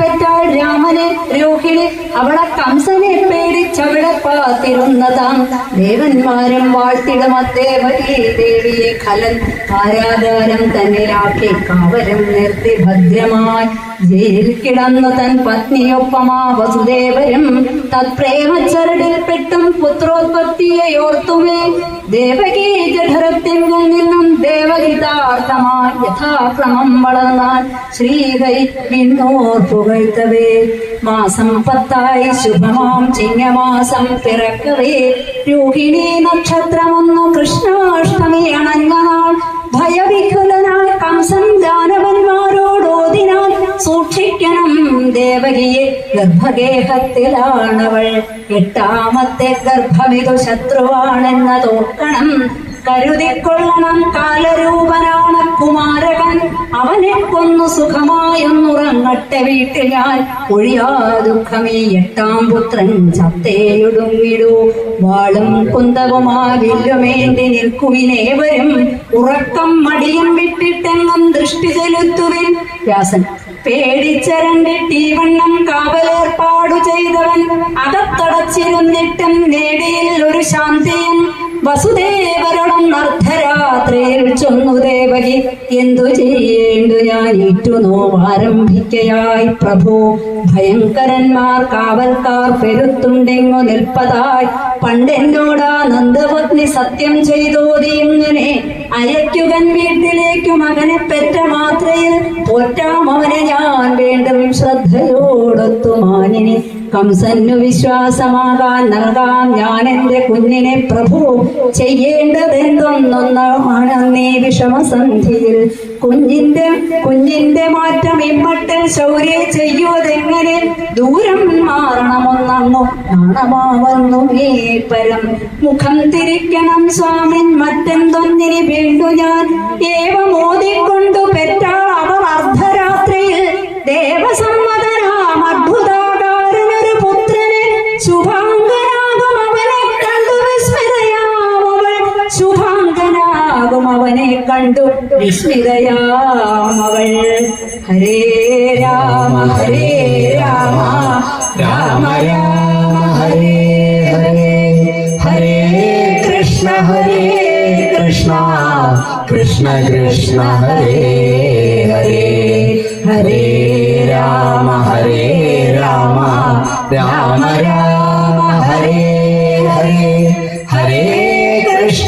പെറ്റാൾ രാമന് രോഹിണി അവളെ കംസനെ പേടിച്ചവിടെ പാത്തിരുന്നതാം. ദേവന്മാരും വാഴ്ത്തിടും ഖലൻ ആരാധാരം തന്നിലാക്കി കാവരം നിർത്തി ഭദ്രമായി. ജയിലിൽ കിടന്നു തൻ പത്നിയൊപ്പമാ വസുദേവരും തത്പ്രേമച്ചരടിൽപ്പെട്ടും പുത്രോത്പത്തിയെ ഓർത്തുമേ ദേവകീ ദേവഹിതാർത്ഥമായി യഥാക്രമം വളർന്നാൽ ശ്രീഹൈ വിണ്ണോർ പുകഴ്ത്തവേ. മാസം പത്തായി ശുഭമാം ചിങ്ങമാസം പിറക്കവേ. രോഹിണി നക്ഷത്രമൊന്നു കൃഷ്ണാഷ്ടമി അണഞ്ഞ നാൾ. ഭയവിഹുലനായി കംസൻ ദാനവന്മാരോടോതിനാൽ സൂക്ഷിക്കണം ദേവകിയെ. ഗർഭഗേഹത്തിലാണവൾ. എട്ടാമത്തെ ഗർഭമിതു ശത്രുവാണെന്ന തോക്കണം കരുതിക്കൊള്ളണം കാലരൂപനാണ കുമാരകൻ. അവനെ കൊന്നു സുഖമായൊന്നുറങ്ങട്ടെ വീട്ടിൽ ഞാൻ ഒഴിയാ ദുഃഖമേ എട്ടാം പുത്രൻ ചത്തേയൊടുങ്ങിടൂ വാളും കുന്തവുമാ വില്ലുമേന്തി നിൽക്കുവിനേവരും. ഉറക്കം മടിയും വിട്ടിട്ടെങ്ങും ദൃഷ്ടി ചെലുത്തുവിൻ. വ്യാസൻ പേടിച്ചരണ്ടിട്ട് തീവണ്ണം കാവലേർപ്പാടു ചെയ്തവൻ. അകത്തടച്ചിരുന്നിട്ടും നേടിയിൽ ഒരു ശാന്തിയും വസുദേവ ദേവകി എന്തു ചെയ്യേണ്ടു ഞാൻ ഏറ്റു നോവാരംഭിക്കയായി പ്രഭു. ഭയങ്കരന്മാർ കാവൽക്കാർ പെരുത്തുണ്ടെങ്ങു നിൽപ്പതായി. പണ്ടെന്നോടാ നന്ദപത്നി സത്യം ചെയ്തോതി ഇങ്ങനെ. അയക്കുവൻ വീട്ടിലേക്കു മകനെ പെറ്റ മാത്രയിൽ. ഒറ്റാമവനെ ഞാൻ വേണ്ടും ശ്രദ്ധയോടൊത്തു മാനിനി. കംസന്നു വിശ്വാസമാകാൻ നൽകാം ഞാൻ എന്റെ കുഞ്ഞിനെ പ്രഭു. ചെയ്യേണ്ടതെന്തൊന്നൊന്നാണ് അന്നേ വിഷമസന്ധിയിൽ. കുഞ്ഞിന്റെ കുഞ്ഞിന്റെ മാറ്റം ഇമ്മട്ടൽ ശൗര്യ ചെയ്യുവതെങ്ങനെ? ദൂരം മാറണമൊന്നു നാണമാവുന്നു ഈ പരം. മുഖം തിരിക്കണം സ്വാമിൻ മറ്റെന്തൊന്നിനി വീണ്ടു ഞാൻ? ഏവ അവനെ കണ്ടു വിസ്മിതയാമവൾ. ഹരേ രാമ ഹരേ രാമ രാമ രാമ ഹരേ ഹരേ ഹരേ കൃഷ്ണ ഹരേ കൃഷ്ണ കൃഷ്ണ കൃഷ്ണ ഹരേ ഹരേ ഹരേ രാമ ഹരേ രാമ രാമ രാമ.